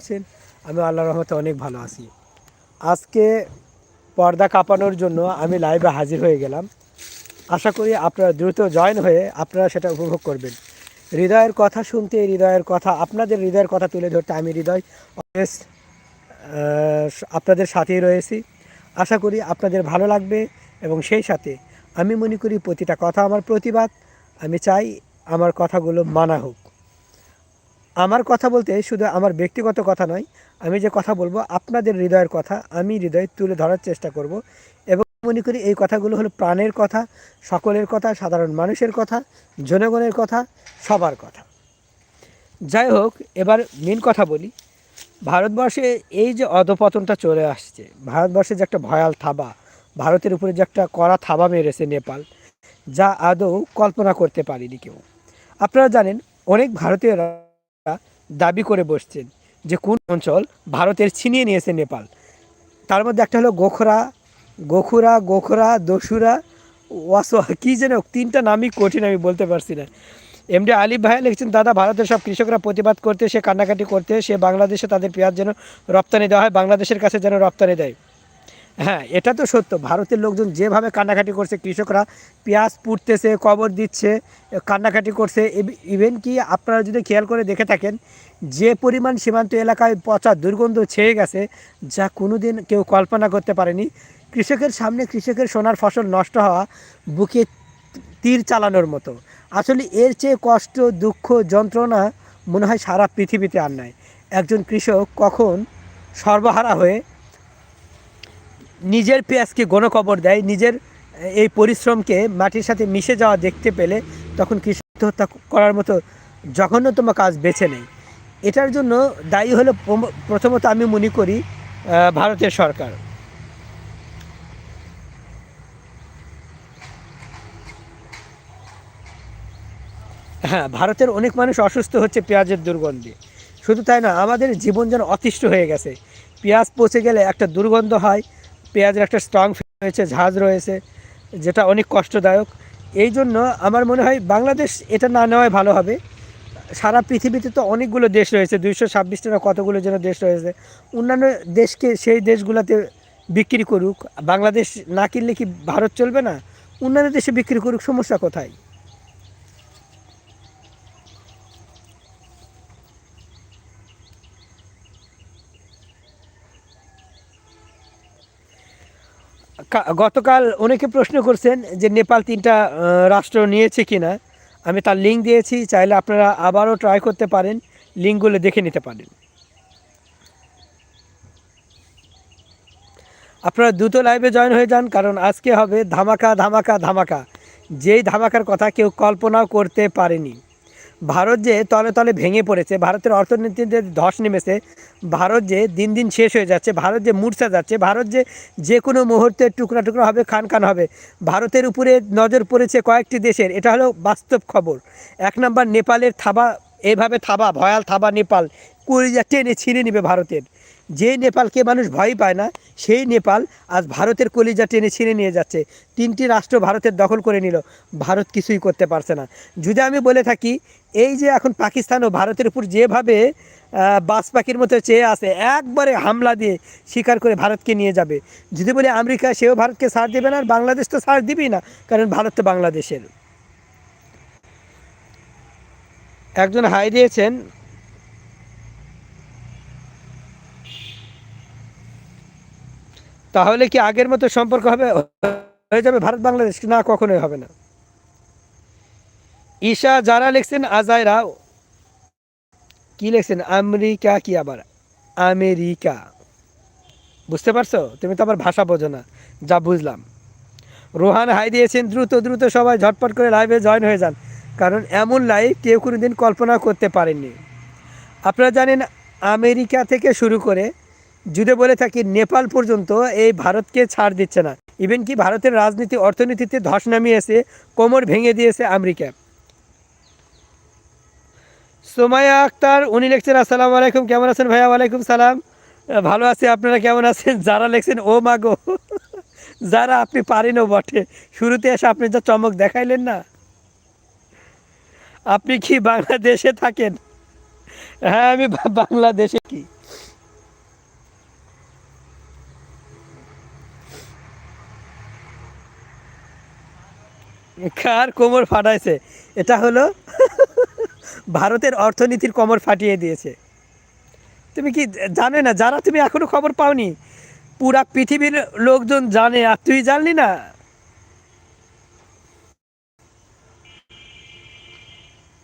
আছেন, আমি আল্লাহ রহমতে অনেক ভালো আছি। আজকে পর্দা কাঁপানোর জন্য আমি লাইভে হাজির হয়ে গেলাম। আশা করি আপনারা দ্রুত জয়েন হয়ে আপনারা সেটা উপভোগ করবেন। হৃদয়ের কথা শুনতে, হৃদয়ের কথা, আপনাদের হৃদয়ের কথা তুলে ধরতে আমি হৃদয় অলওয়েজ আপনাদের সাথেই রয়েছি। আশা করি আপনাদের ভালো লাগবে এবং সেই সাথে আমি মনে করি প্রতিটা কথা আমার প্রতিবাদ। আমি চাই আমার কথাগুলো মানা হোক। আমার কথা বলতে শুধু আমার ব্যক্তিগত কথা নয়, আমি যে কথা বলব আপনাদের হৃদয়ের কথা, আমি হৃদয়ে তুলে ধরার চেষ্টা করব এবং মনে করি এই কথাগুলো হলো প্রাণের কথা, সকলের কথা, সাধারণ মানুষের কথা, জনগণের কথা, সবার কথা। যাই হোক, এবার মেন কথা বলি। ভারতবর্ষে এই যে অধপতনটা চলে আসছে, ভারতবর্ষে যে একটা ভয়াল থাবা, ভারতের উপরে যে একটা কড়া থাবা মেরেছে নেপাল, যা আদৌ কল্পনা করতে পারিনি কেউ। আপনারা জানেন, অনেক ভারতীয়রা দাবি করে বসছেন যে কোন অঞ্চল ভারতের ছিনিয়ে নিয়েছে নেপাল। তার মধ্যে একটা হলো গোখরা, গোখুরা, গোখরা দস্যুরা ওয়াসোয়া, কী যেন তিনটা নামই কঠিন আমি বলতে পারছি না। এমডি আলিফ ভাইয়া লিখছেন, দাদা, ভারতের সব কৃষকরা প্রতিবাদ করতে, সে কান্নাকাটি করতে, সে বাংলাদেশে তাদের পেঁয়াজ যেন রপ্তানি দেওয়া হয়, বাংলাদেশের কাছে যেন রপ্তানি দেয়। হ্যাঁ এটা তো সত্য। ভারতের লোকজন যেভাবে কান্নাকাটি করছে, কৃষকরা পেঁয়াজ পুড়তেছে, কবর দিচ্ছে, কান্নাকাটি করছে। ইভেন কি আপনারা যদি খেয়াল করে দেখে থাকেন, যে পরিমাণ সীমান্ত এলাকায় পচা দুর্গন্ধ ছেয়ে গেছে, যা কোনোদিন কেউ কল্পনা করতে পারেনি। কৃষকের সামনে কৃষকের সোনার ফসল নষ্ট হওয়া, বুকে তীর চালানোর মতো। আসলে এর চেয়ে কষ্ট, দুঃখ, যন্ত্রণা মনে হয় সারা পৃথিবীতে আর নাই। একজন কৃষক কখন সর্বহারা হয়ে নিজের পেঁয়াজকে গণকবর দেয়, নিজের এই পরিশ্রমকে মাটির সাথে মিশে যাওয়া দেখতে পেলে তখন কৃষি হত্যা করার মতো জঘন্যতম কাজ বেছে নেয়। এটার জন্য দায়ী হলো প্রথমত আমি মনে করি ভারতের সরকার। হ্যাঁ ভারতের অনেক মানুষ অসুস্থ হচ্ছে পেঁয়াজের দুর্গন্ধে। শুধু তাই না আমাদের জীবন যেন অতিষ্ঠ হয়ে গেছে। পেঁয়াজ পচে গেলে একটা দুর্গন্ধ হয় পেঁয়াজের একটা স্ট্রং রয়েছে, ঝাঁজ রয়েছে, যেটা অনেক কষ্টদায়ক। এই জন্য আমার মনে হয় বাংলাদেশ এটা না নেওয়াই ভালো হবে। সারা পৃথিবীতে তো অনেকগুলো দেশ রয়েছে, দুইশো ছাব্বিশটা না কতগুলো যেন দেশ রয়েছে। অন্যান্য দেশকে সেই দেশগুলোতে বিক্রি করুক। বাংলাদেশ না কিনলে কি ভারত চলবে না? অন্যান্য দেশে বিক্রি করুক, সমস্যা কোথায়? গতকাল অনেকে প্রশ্ন করছেন যে নেপাল তিনটা রাষ্ট্র নিয়েছে কিনা। আমি তার লিঙ্ক দিয়েছি, চাইলে আপনারা আবারও ট্রাই করতে পারেন, লিঙ্কগুলো দেখে নিতে পারেন। আপনারা দ্রুত লাইভে জয়েন হয়ে যান, কারণ আজকে হবে ধামাকা ধামাকা ধামাকা। যেই ধামাকার কথা কেউ কল্পনাও করতে পারেনি। ভারত যে তলে তলে ভেঙে পড়েছে, ভারতের অর্থনীতিতে ধস নেমেছে, ভারত যে দিন দিন শেষ হয়ে যাচ্ছে, ভারত যে মূর্ছা যাচ্ছে, ভারত যে যে কোনো মুহূর্তে টুকরা টুকরা হবে, খান খান হবে, ভারতের উপরে নজর পড়েছে কয়েকটি দেশের, এটা হলো বাস্তব খবর। এক নম্বর নেপালের থাবা, এভাবে থাবা, ভয়াল থাবা নেপাল কুড়ি যা টেনে ছিঁড়ে নেবে ভারতের। যে নেপালকে মানুষ ভয় পায় না, সেই নেপাল আজ ভারতের কলিজা টেনে ছিঁড়ে নিয়ে যাচ্ছে। তিনটি রাষ্ট্র ভারতের দখল করে নিল, ভারত কিছুই করতে পারছে না। যদি আমি বলে থাকি, এই যে এখন পাকিস্তান ও ভারতের উপর যেভাবে বাজ পাখির মতো চেয়ে আছে, একবারে হামলা দিয়ে স্বীকার করে ভারতকে নিয়ে যাবে। যদি বলি আমেরিকা, সেও ভারতকে ছাড় দেবে না, আর বাংলাদেশ তো ছাড় দিবেই না, কারণ ভারত তো বাংলাদেশের। একজন হাই দিয়েছেন তাহলে কি আগের মতো সম্পর্ক হবে? হয়ে যাবে ভারত বাংলাদেশ না, কখনোই হবে না। ঈশা, যারা লিখছেন আজাইরা, কি লিখছেন? আমেরিকা কি আবার? আমেরিকা। বুঝতে পারছ? তুমি তো আমার ভাষা বোঝো না। যা বুঝলাম। রোহান হাই দিয়েছেন, দ্রুত দ্রুত সবাই ঝটপট করে লাইভে জয়েন হয়ে যান। কারণ এমন লাইভ কেউ কোনো দিন কল্পনা করতে পারেননি। আপনারা জানেন আমেরিকা থেকে শুরু করে যদি বলে থাকি, নেপাল পর্যন্ত এই ভারতকে ছাড় দিচ্ছে না। ইভেন কি ভারতের রাজনীতি, অর্থনীতিতে ধস নামিয়েছে, কোমর ভেঙে দিয়েছে আমেরিকা। সোমায়া আক্তার, উনি লিখছেন, আসসালামু আলাইকুম, কেমন আছেন ভাইয়া? ওয়ালাইকুম সালাম। ভালো আছি, আপনারা কেমন আছেন? যারা লিখছেন, ও মাগো যারা আপনি পারেনও বটে। শুরুতে এসে আপনি যা চমক দেখাইলেন না। আপনি কি বাংলাদেশে থাকেন? হ্যাঁ আমি বাংলাদেশে কি? কার কোমর ফাটাইছে? এটা হলো ভারতের অর্থনীতির কোমর ফাটিয়ে দিয়েছে। তুমি কি জানে না? যারা তুমি এখনও খবর পাওনি, পুরা পৃথিবীর লোকজন জানে, আর তুই জানলি না?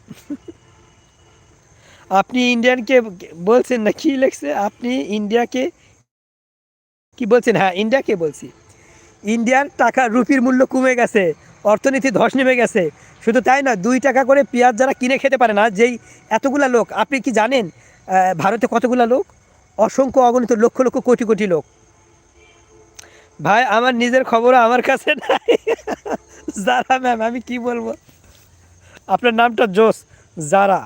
আপনি ইন্ডিয়ানকে বলছেন না? কি লেখছে? আপনি ইন্ডিয়াকে কি বলছেন? হ্যাঁ ইন্ডিয়াকে বলছি। ইন্ডিয়ার টাকা রুপির মূল্য কমে গেছে। অর্থনীতি ধস নেমে গেছে। শুধু তাই না দুই টাকা করে পেঁয়াজ যারা কিনে খেতে পারে না, যেই এতগুলা লোক, আপনি কি জানেন ভারতে কতগুলা লোক? অসংখ্য অগণিত লক্ষ লক্ষ কোটি কোটি লোক। ভাই, আমার নিজের খবরও আমার কাছে নাই। যারা ম্যাম আমি কি বলব? আপনার নামটা জোস, যারা,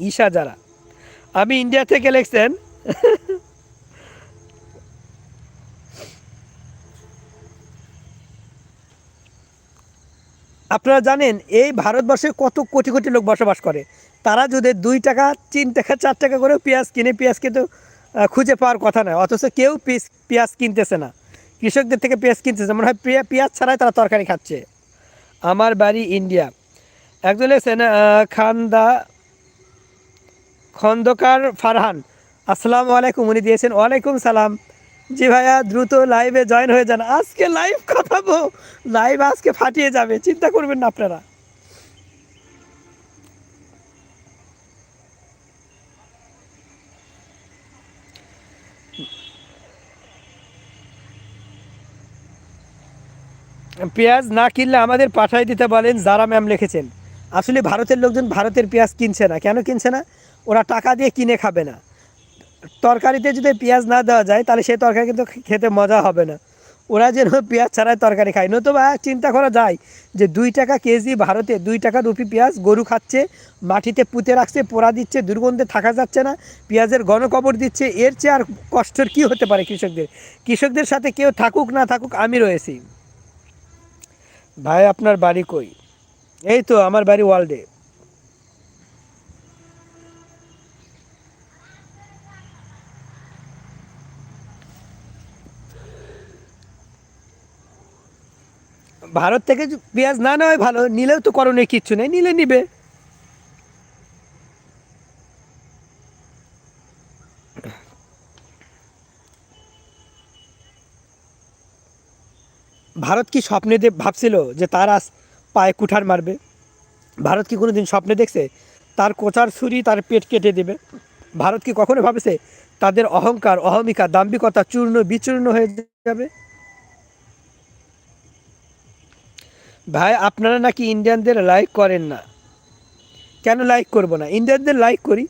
ঈশা যারা। আমি ইন্ডিয়া থেকে লিখছেন। আপনারা জানেন, এই ভারতবর্ষে কত কোটি কোটি লোক বসবাস করে। তারা যদি দুই টাকা, তিন টাকা, চার টাকা করে পেঁয়াজ কিনে, পেঁয়াজ কিন্তু খুঁজে পাওয়ার কথা নয়। অথচ কেউ পেঁয়াজ কিনতেছে না। কৃষকদের থেকে পেঁয়াজ কিনতেছে, মনে হয় পেঁয়া- পেঁয়াজ ছাড়াই তারা তরকারি খাচ্ছে। আমার বাড়ি ইন্ডিয়া। একজন লেগেছেন খান্দা, খন্দকার ফারহান। আসসালামু আলাইকুম, উনি দিয়েছেন, ওয়ালাইকুম সালাম। জি ভাইয়া, দ্রুত লাইভে জয়েন হয়ে যান। আজকে লাইভ কথাবো লাইভ আজকে ফাটিয়ে যাবে, চিন্তা করবেন না আপনারা। পেঁয়াজ না কিনলে আমাদের পাঠাই দিতে বলেন, যারা ম্যাম লিখেছেন। আসলে ভারতের লোকজন ভারতের পেঁয়াজ কিনছে না। কেন কিনছে না? ওরা টাকা দিয়ে কিনে খাবে না। তরকারিতে যদি পেঁয়াজ না দেওয়া যায়, তাহলে সেই তরকারি কিন্তু খেতে মজা হবে না। ওরা যেন পেঁয়াজ ছাড়াই তরকারি খায়। নতুবা চিন্তা করা যায় যে দুই টাকা কেজি ভারতে দুই টাকা রুপি পেঁয়াজ গরু খাচ্ছে, মাটিতে পুঁতে রাখছে, পোড়া দিচ্ছে, দুর্গন্ধে থাকা যাচ্ছে না, পেঁয়াজের গণকবর দিচ্ছে। এর চেয়ে আর কষ্টের কী হতে পারে কৃষকদের? কৃষকদের সাথে কেউ থাকুক না থাকুক, আমি রয়েছি। ভাই, আপনার বাড়ি কই? এই তো, আমার বাড়ি ওয়ার্ল্ডে ভারত থেকে পেঁয়াজ না নেওয়াই ভালো, নিলেও তো করণীয় কিচ্ছু নেই, নিলে নিবে। ভারত কি স্বপ্নে ভাবছিল যে তার আজ পায়ে কুঠার মারবে? ভারত কি কোনো দিন স্বপ্নে দেখছে তার কোচার ছুরি তার পেট কেটে দেবে? ভারত কি কখনো ভাবেছে তাদের অহংকার, অহমিকা, দাম্ভিকতা চূর্ণ বিচূর্ণ হয়ে যাবে? ভাই, আপনারা নাকি ইন্ডিয়ানদের লাইক করেন না। কেন লাইক করব না? ইন্ডিয়ানদের লাইক করি,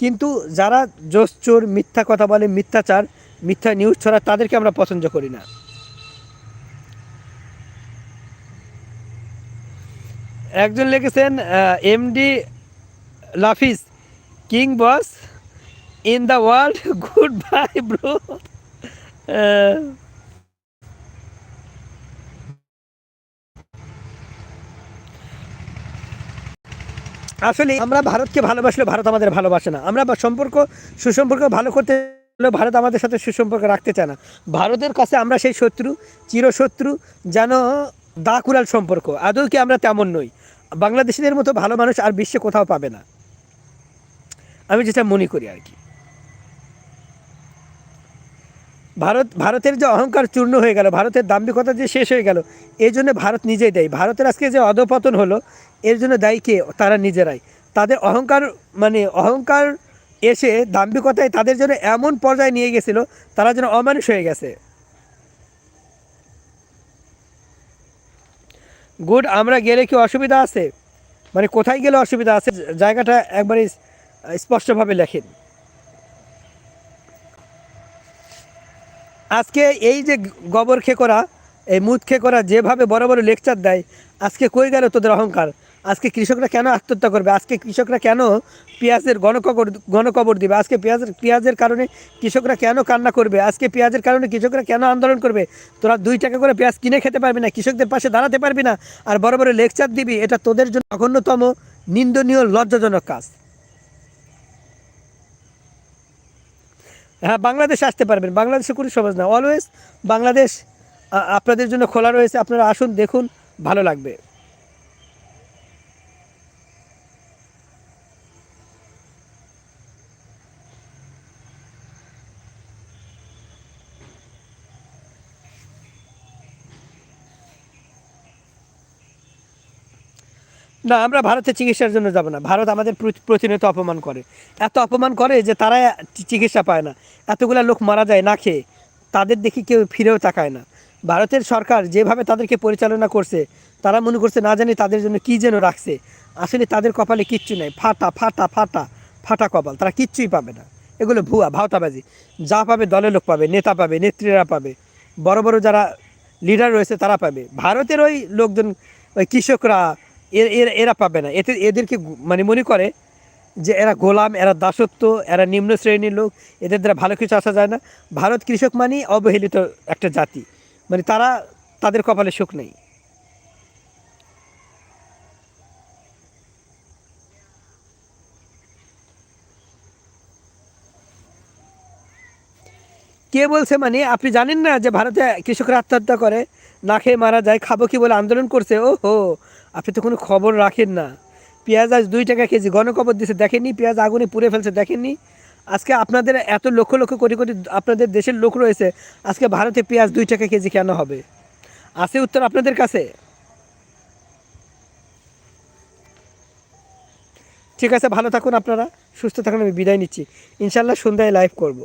কিন্তু যারা জোস চোর, মিথ্যা কথা বলে, মিথ্যাচার, মিথ্যা নিউজ ছড়া তাদেরকে আমরা পছন্দ করি না। একজন লিখেছেন MD লাফিস king boss in the world good bye bro আসলে আমরা ভারতকে ভালোবাসলে ভারত আমাদের ভালোবাসে না। আমরা সম্পর্ক, সুসম্পর্ক ভালো করতে ভারত আমাদের সাথে সুসম্পর্ক রাখতে চায় না। ভারতের কাছে আমরা সেই শত্রু, চিরশত্রু, যেন দা কুড়াল সম্পর্ক। আদৌ কি আমরা তেমন নই। বাংলাদেশিদের মতো ভালো মানুষ আর বিশ্বে কোথাও পাবে না। আমি যেটা মনে করি আর কি। ভারত, ভারতের যে অহংকার চূর্ণ হয়ে গেল, ভারতের দাম্ভিকতা যে শেষ হয়ে গেল এই জন্য ভারত নিজেই দেয়। ভারতের আজকে যে অধপতন হলো এর জন্য দায়ী কে? তারা নিজেরাই। তাদের অহংকার মানে অহংকার এসে দাম্ভিকতায় তাদের জন্য এমন পর্যায়ে নিয়ে গেছিল, তারা যেন অমানুষ হয়ে গেছে। গুড, আমরা গেলে কি অসুবিধা আছে? মানে কোথায় গেলে অসুবিধা আছে? জায়গাটা একবারে স্পষ্টভাবে লেখেন। আজকে এই যে গোবর খেকোরা, এই মুদ খেকোরা যেভাবে বড় বড় লেকচার দেয়, আজকে কই গেল তোদের অহংকার? আজকে কৃষকরা কেন আত্মহত্যা করবে? আজকে কৃষকরা কেন পেঁয়াজের গণকবর গণকবর দিবে? আজকে পেঁয়াজের পেঁয়াজের কারণে কৃষকরা কেন কান্না করবে? আজকে পেঁয়াজের কারণে কৃষকরা কেন আন্দোলন করবে? তোরা দুই টাকা করে পেঁয়াজ কিনে খেতে পারবি না, কৃষকদের পাশে দাঁড়াতে পারবি না, আর বড় বড় লেকচার দিবি, এটা তোদের জন্য অগণ্যতম, নিন্দনীয়, লজ্জাজনক কাজ। হ্যাঁ বাংলাদেশে আসতে পারবেন, বাংলাদেশে কোনো সহজ না। অলওয়েজ বাংলাদেশ আপনাদের জন্য খোলা রয়েছে, আপনারা আসুন, দেখুন, ভালো লাগবে। না, আমরা ভারতে চিকিৎসার জন্য যাব না। ভারত আমাদের প্র- প্রতিনিয়ত অপমান করে। এত অপমান করে যে তারা চিকিৎসা পায় না। এতগুলা লোক মারা যায় না খেয়ে। তাদের দেখি কেউ ফিরেও তাকায় না। ভারতের সরকার যেভাবে তাদেরকে পরিচালনা করছে, তারা মনে করছে না জানি তাদের জন্য কী যেন রাখছে। আসলে তাদের কপালে কিচ্ছু নেই। ফাটা ফাটা ফাটা ফাটা কপাল। তারা কিচ্ছুই পাবে না। এগুলো ভুয়া, ভাওতাবাজি। যা পাবে দলের লোক পাবে, নেতা পাবে, নেত্রীরা পাবে। বড় বড় যারা লিডার রয়েছে তারা পাবে। ভারতের ওই লোকজন, ওই কৃষকরা এর পাবে না। এতে, এদেরকে মানে মনে করে যে এরা গোলাম, এরা দাসত্ব, এরা নিম্ন শ্রেণির লোক, এদের দ্বারা ভালো কিছু আসা যায় না। ভারত কৃষক মানেই অবহেলিত একটা জাতি। মানে তারা, তাদের কপালে সুখ নেই। কে বলছে মানে আপনি জানেন না যে ভারতে কৃষকরা আত্মহত্যা করে, না খেয়ে মারা যায়, খাব কি বলে আন্দোলন করছে? ও হো আপনি তো কোনো খবর রাখেন না। পেঁয়াজ আজ দুই টাকা কেজি, গণকবর দিছে, দেখেননি? পেঁয়াজ আগুনে পুড়ে ফেলছে, দেখেননি? আজকে আপনাদের এত লক্ষ লক্ষ কোটি কোটি আপনাদের দেশের লোক রয়েছে, আজকে ভারতে পেঁয়াজ দুই টাকা কেজি কেন হবে? আছে উত্তর আপনাদের কাছে? ঠিক আছে, ভালো থাকুন আপনারা, সুস্থ থাকুন, আমি বিদায় নিচ্ছি। ইনশাল্লাহ সন্ধ্যায় লাইভ করব।